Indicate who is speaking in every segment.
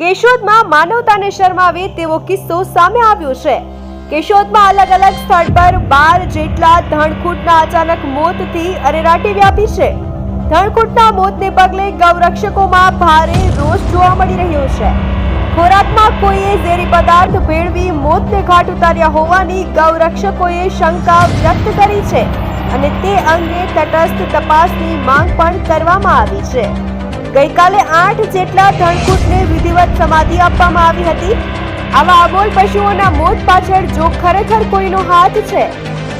Speaker 1: કેશોદમાં માનવતાને શરમાવે તેવો કિસ્સો સામે આવ્યો છે. કેશોદમાં અલગ અલગ સ્થળ પર બાર જેટલા ધણકૂટના અચાનક મોતથી અરેરાટી વ્યાપી છે. ધણકૂટના મોતને પગલે ગૌરક્ષકોમાં ભારે રોષ જોવા મળી રહ્યો છે. ખોરાકમાં કોઈએ ઝેરી પદાર્થ ભેળવી મોતને ઘાટ ઉતાર્યા હોવાની ગૌરક્ષકોએ શંકા વ્યક્ત કરી છે અને તે અંગે તટસ્થ તપાસની માંગ પણ કરવામાં આવી છે. ગઈકાલે આઠ જેટલા ધણકૂટને વિધિવત સમાધિ આપવામાં આવી હતી. આવા અબોલ પશુઓના મોત પાછળ જો ખરેખર કોઈનો હાથ છે,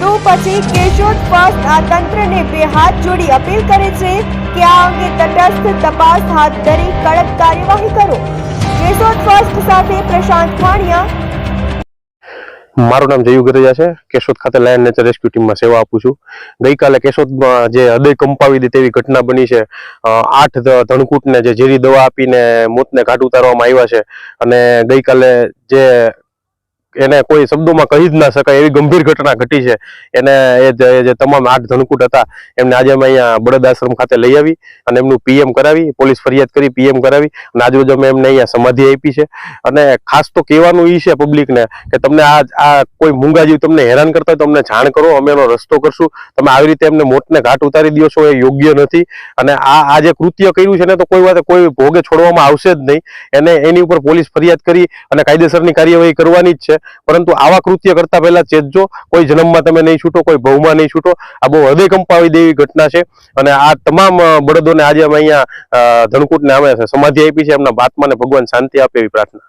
Speaker 1: તો પછી કેશોદ ફર્સ્ટ આ તંત્રને બે હાથ જોડી અપીલ કરે છે કે આ અંગે તટસ્થ તપાસ હાથ ધરી કડક કાર્યવાહી કરો. કેશોદ ફર્સ્ટ સાથે પ્રશાંત વાણિયા
Speaker 2: મારું નામ જયુ ગરેજા છે. કેશોદ ખાતે લાયન નેચર રેસ્ક્યુ ટીમમાં સેવા આપું છું. ગઈકાલે કેશોદમાં જે હૃદય કંપાવી દે તેવી ઘટના બની છે. આઠ ધણકૂટને જે ઝેરી દવા આપીને મોતને ઘાટ ઉતારવામાં આવ્યા છે. અને ગઈકાલે જે એને કોઈ શબ્દોમાં કહી જ ના શકાય, એવી ગંભીર ઘટના ઘટી છે. એને એ જે તમામ આઠ ધણકૂટ હતા, એમને આજે અમે અહીંયા બળદ આશ્રમ ખાતે લઈ આવી અને એમનું પીએમ કરાવી, પોલીસ ફરિયાદ કરી, પીએમ કરાવી અને આજરોજ અમે એમને અહીંયા સમાધિ આપી છે. અને ખાસ તો કહેવાનું એ છે પબ્લિકને કે તમને આ આ કોઈ મૂંગા જીવ તમને હેરાન કરતા હોય તો અમને જાણ કરો, અમે એનો રસ્તો કરશું. તમે આવી રીતે એમને મોતને ઘાટ ઉતારી દો છો એ યોગ્ય નથી. અને આ આ જે કૃત્ય કર્યું છે ને તો કોઈ વાત કોઈ ભોગે છોડવામાં આવશે જ નહીં. એને એની ઉપર પોલીસ ફરિયાદ કરી અને કાયદેસરની કાર્યવાહી કરવાની જ છે. પરંતુ આવા કૃત્ય કરતા પહેલા ચેતજો, કોઈ જન્મમાં તમે નહીં છૂટો, કોઈ ભવમાં નહીં છૂટો. આ બહુ હૃદય કંપાવી દેવી ઘટના છે. અને આ તમામ બળદોને આજે અમે અહીંયા ધનકૂટને અમે સમાધિ આપી છે. એમના આત્માને ભગવાન શાંતિ આપે એવી પ્રાર્થના.